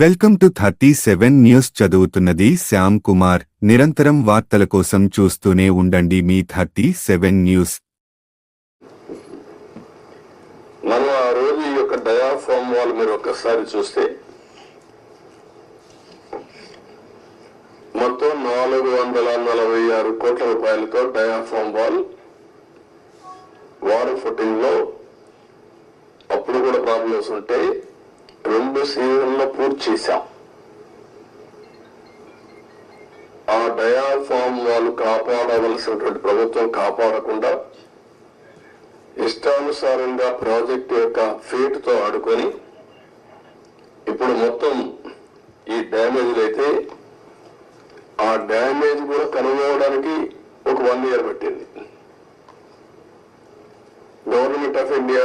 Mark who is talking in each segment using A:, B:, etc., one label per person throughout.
A: Welcome to thirty seven news చదువుతున్నది శ్యామ్ కుమార్. నిరంతరం వార్తల కోసం చూస్తూనే ఉండండి మీ థర్టీ సెవెన్ న్యూస్.
B: మనం ఆ రోజు ఈ యొక్క డయాఫామ్ వాల్ మీరు ఒక్కసారి చూస్తే మొత్తం నాలుగు వందల నలభై ఆరు కోట్ల రూపాయలతో డయాఫామ్ వాల్ వాటర్ ఫుటింగ్లో అప్పుడు కూడా ప్రాబ్లమ్స్ ఉంటాయి. రెండు సీజన్లో పూర్తి చేశాం. ఆ డయాఫామ్ వాళ్ళు కాపాడవలసినటువంటి ప్రభుత్వం కాపాడకుండా ఇష్టానుసారంగా ప్రాజెక్ట్ యొక్క ఫీట్తో ఆడుకొని ఇప్పుడు మొత్తం ఈ డ్యామేజ్లు అయితే ఆ డ్యామేజ్ కూడా కనుగొనడానికి ఒక వన్ ఇయర్ పట్టింది. గవర్నమెంట్ ఆఫ్ ఇండియా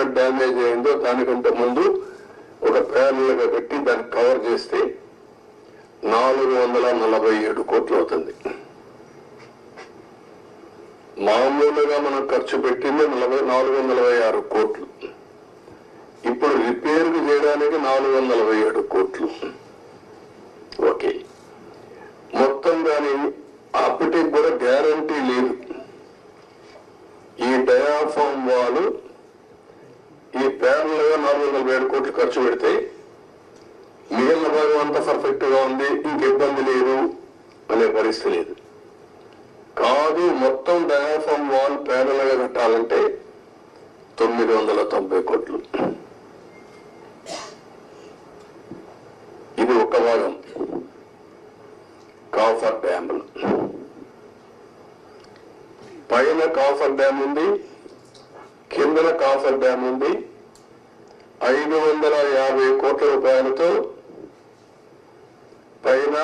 B: ఎంత డ్యామేజ్ అయిందో దానికంటే ముందు ఒక ప్యానల్గా పెట్టి దాన్ని కవర్ చేస్తే నాలుగు వందల నలభై ఏడు కోట్లు అవుతుంది. మామూలుగా మనం ఖర్చు పెట్టింది నలభై నాలుగు వందల ఆరు కోట్లు. ఇప్పుడు రిపేర్ చేయడానికి నాలుగు వందల ఏడు కోట్లు. ఓకే. మొత్తం దాని అప్పటికి కూడా గ్యారంటీ లేదు ఈ డయాఫామ్ వాళ్ళు ఈ ప్యారల్గా నాలుగు వందల ఏడు కోట్లు ఖర్చు పెడితే మిగిలిన భాగం అంతా పర్ఫెక్ట్గా ఉంది ఇంక ఇబ్బంది లేదు అనే పరిస్థితి లేదు. కాదు మొత్తం డయాఫామ్ వాల్ ప్యానల్గా కట్టాలంటే తొమ్మిది వందల తొంభై కోట్లు. ఇది ఒక భాగం. Coffer dam. పైన కాఫర్ డ్యామ్ ఉంది కిందన కాఫర్ డ్యామ్ ఉంది ఐదు వందల యాభై కోట్ల రూపాయలతో పైన